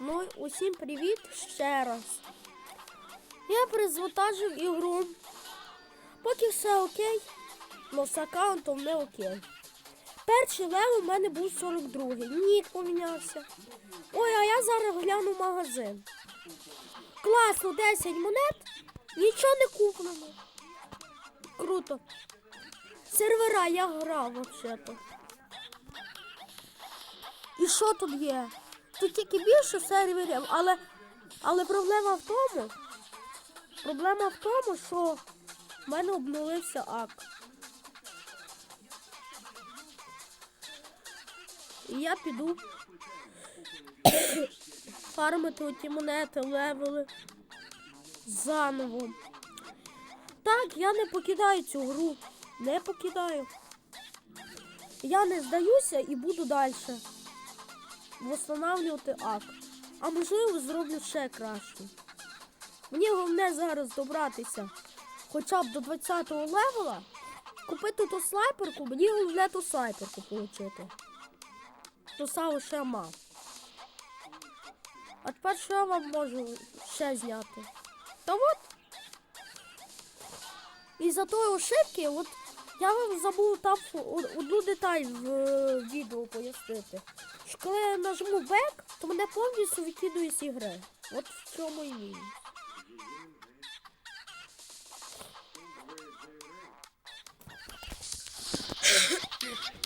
Ну, усім привіт ще раз. Я перезвантажив ігру. Поки все окей, але з аккаунтом не окей. Перший левел у мене був 42-й. Нік помінявся. Ой, а я зараз гляну магазин. Класно, 10 монет, нічого не куплено. Круто. Сервера я грав взагалі-то. І що тут є? Тут тільки більше серверів, але, але проблема в тому. Проблема в тому, що в мене обновився ак. І я піду фармити оті монети, левели заново. Так, я не покидаю цю гру. Не покидаю. Я не здаюся і буду далі восстанавливати ак. А можливо зроблю ще краще. Мені головне зараз добратися хоча б до 20-го левела, купити ту снайперку, мені головне ту снайперку отримати. Ту саму ще мав. А тепер що я вам можу ще зняти? Та от. І за тої ошибки, от я вам забув там одну деталь в е, відео пояснити. Що коли я нажму бек, то мене повністю викидує з ігри. От в чому і мінус.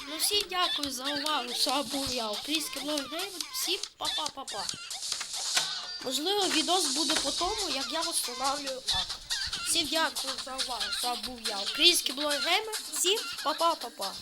Ну всім дякую за увагу. Вами був я, український блог Геймер. Всім па-па-па-па. Можливо, відос буде по тому, як я встановлюю ак. Всім дякую за увагу. Вами був я, український блог Геймер. Всім па-па-па-па.